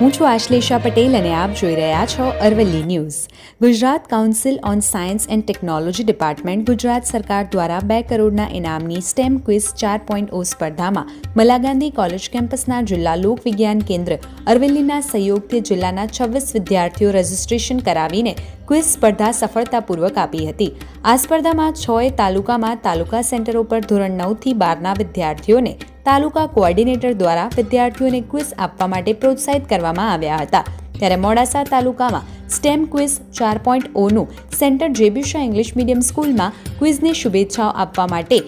હું છું આશ્લેષા પટેલ અને આપ જોઈ રહ્યા છો Aravalli news. Gujarat council on science and technology department Gujarat સરકાર દ્વારા બે કરોડના ઇનામની સ્ટેમ ક્વિઝ ચાર પોઈન્ટ ઓ સ્પર્ધામાં મલાગાંધી કોલેજ કેમ્પસના જિલ્લા લોકવિજ્ઞાન કેન્દ્ર, અરવલ્લીના સહયોગથી જિલ્લાના છવ્વીસ વિદ્યાર્થીઓ રજીસ્ટ્રેશન કરાવીને ક્વિઝ સ્પર્ધા સફળતાપૂર્વક આપી હતી. આ સ્પર્ધામાં છએ તાલુકામાં તાલુકા સેન્ટરો પર ધોરણ નવથી બારના વિદ્યાર્થીઓને તાલુકા કોઓર્ડિનેટર દ્વારા વિદ્યાર્થીઓને ક્વિઝ આપવા માટે પ્રોત્સાહિત કરવામાં આવ્યા હતા. ત્યારે મોડાસા તાલુકામાં સ્ટેમ ક્વિઝ ચાર પોઈન્ટ ઓનું સેન્ટર જેબીશા ઇંગ્લિશ મીડિયમ સ્કૂલમાં ક્વિઝની શુભેચ્છાઓ આપવા માટે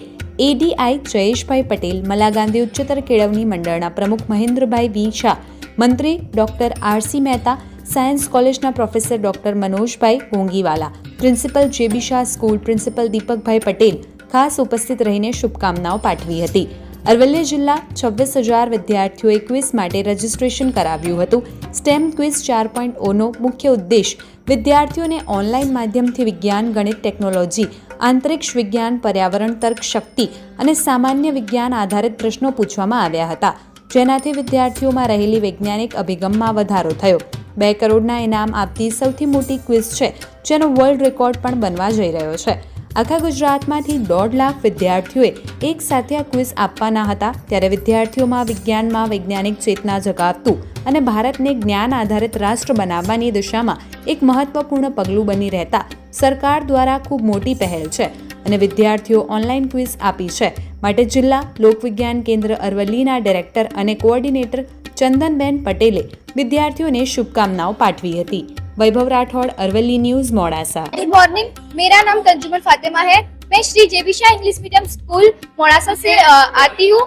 એડીઆઈ જયેશભાઈ પટેલ મલા ગાંધી ઉચ્ચતર કેળવણી મંડળના પ્રમુખ મહેન્દ્રભાઈ વી શાહ, મંત્રી doctor R C Mehta, science કોલેજના professor doctor Manojbhai Gongiwala principal J B Shah school principal Deepakbhai Patel ખાસ ઉપસ્થિત રહીને શુભકામનાઓ પાઠવી હતી. અરવલ્લી જિલ્લા છવ્વીસ હજાર વિદ્યાર્થીઓએ ક્વિઝ માટે રજીસ્ટ્રેશન કરાવ્યું હતું. સ્ટેમ ક્વિઝ ચાર પોઈન્ટ ઓનો મુખ્ય ઉદ્દેશ વિદ્યાર્થીઓને ઓનલાઈન માધ્યમથી વિજ્ઞાન, ગણિત, ટેકનોલોજી, આંતરિક્ષ વિજ્ઞાન, પર્યાવરણ, તર્ક, શક્તિ અને સામાન્ય વિજ્ઞાન આધારિત પ્રશ્નો પૂછવામાં આવ્યા હતા. જેનાથી વિદ્યાર્થીઓમાં રહેલી વૈજ્ઞાનિક અભિગમમાં વધારો થયો. બે કરોડના ઇનામ આપતી સૌથી મોટી ક્વિઝ છે, જેનો વર્લ્ડ રેકોર્ડ પણ બનવા જઈ રહ્યો છે. આખા ગુજરાતમાંથી દોઢ લાખ વિદ્યાર્થીઓએ એક સાથે આ ક્વિઝ આપવાના હતા. ત્યારે વિદ્યાર્થીઓમાં વિજ્ઞાનમાં વૈજ્ઞાનિક ચેતના જગાવતું અને ભારતને જ્ઞાન આધારિત રાષ્ટ્ર બનાવવાની દિશામાં એક મહત્વપૂર્ણ પગલું બની રહેતા સરકાર દ્વારા ખૂબ મોટી પહેલ છે અને વિદ્યાર્થીઓ ઓનલાઈન ક્વિઝ આપી છે. માટે જિલ્લા લોકવિજ્ઞાન કેન્દ્ર અરવલ્લીના ડિરેક્ટર અને કોઓર્ડિનેટર ચંદનબેન પટેલે વિદ્યાર્થીઓને શુભકામનાઓ પાઠવી હતી. Vaibhav Rathod Aravalli news, Modasa. Good morning मेरा नाम तंजुमल फातिमा है। मैं Shri J B Shah English medium school Modasa से आती हूँ।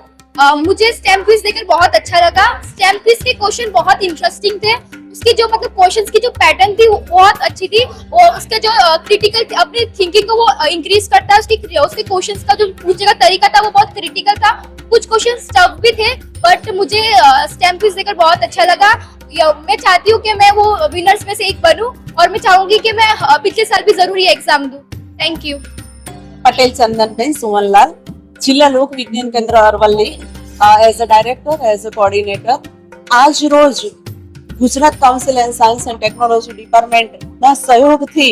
मुझे स्टेम क्विज देखकर बहुत अच्छा लगा। स्टेम क्विज के क्वेश्चन बहुत इंटरेस्टिंग थे। उसकी जो मतलब क्वेश्चंस की जो पैटर्न थी, वो बहुत अच्छी थी। और उसका जो क्रिटिकल अपनी थिंकिंग को वो इंक्रीज करता है। उसके उसके क्वेश्चंस का जो पूछने का तरीका था, वो बहुत क्रिटिकल था। कुछ क्वेश्चन टफ भी थे बट मुझे स्टेम क्विज देखकर बहुत अच्छा लगा। या- मैं चाहती हूँ कि मैं वो विनर्स में से एक बनूं और मैं चाहूंगी कि मैं अ, पिछले साल भी जरूर ये एग्जाम दूं थैंक यू પટેલ ચંદનબેન સુવનલાલ જિલ્લા લોક વિજ્ઞાન કેન્દ્ર Aravalli as a director as a coordinator આજ રોજ Gujarat council and science and technology ડિપાર્ટમેન્ટના સહયોગથી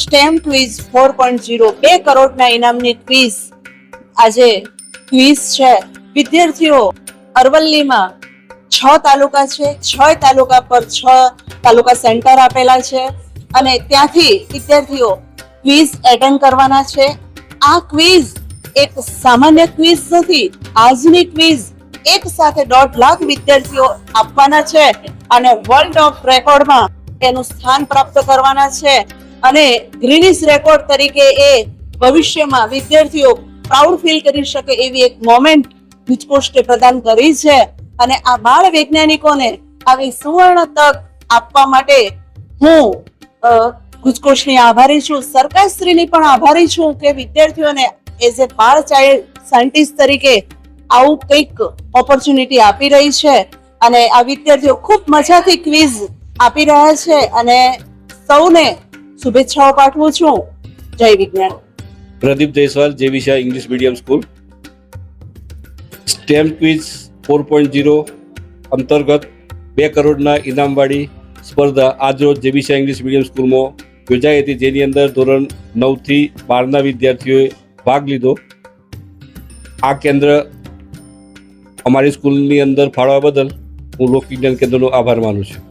STEM quiz four point zero બે કરોડના ઇનામની ક્વિઝ આજે ક્વિઝ છે વિદ્યાર્થીઓ અરવલ્લીમાં છ તાલુકા છે, છ તાલુકા પર છ તાલુકા સેન્ટર આપેલા છે અને ત્યાંથી વિદ્યાર્થીઓ ક્વિઝ એટેન્ડ કરવાના છે. આ ક્વિઝ એક સામાન્ય ક્વિઝ નથી, આજની ક્વિઝ એક સાથે દોઢ લાખ વિદ્યાર્થીઓ આપવાના છે અને વર્લ્ડ ઓફ રેકોર્ડમાં એનું સ્થાન પ્રાપ્ત કરવાના છે અને ગ્રીનિસ રેકોર્ડ તરીકે એ ભવિષ્યમાં વિદ્યાર્થીઓ પ્રાઉડ ફીલ કરી શકે એવી એક મોમેન્ટ ગુજકોસ્ટે પ્રદાન કરી છે. અને આ બાળ વૈજ્ઞાનિકોને આવી સુવર્ણ તક આપવા માટે હું ગુજકોશની આભારી છું. સરકારશ્રીની પણ આભારી છું કે વિદ્યાર્થીઓને એઝ એ બાળ ચાઇલ્ડ સાયન્ટિસ્ટ તરીકે આવું કંઈક ઓપોર્ચ્યુનિટી આપી રહી છે. અને આ વિદ્યાર્થીઓ ખૂબ મજાથી ક્વિઝ આપી રહ્યા છે અને સૌને શુભેચ્છાઓ પાઠવું છું. જય વિજ્ઞાન. પ્રદીપ જયસ્વાલ વિષય English medium school STEM quiz four point zero અંતર્ગત બે કરોડના ઇનામવાળી સ્પર્ધા આજરોજ જેબીસા ઇંગ્લિશ મીડિયમ સ્કૂલમાં યોજાઈ હતી, જેની અંદર ધોરણ નવથી બારના વિદ્યાર્થીઓએ ભાગ લીધો. આ કેન્દ્ર અમારી સ્કૂલની અંદર ફાળવા બદલ હું લોકવિજ્ઞાન કેન્દ્રનો આભાર માનું છું.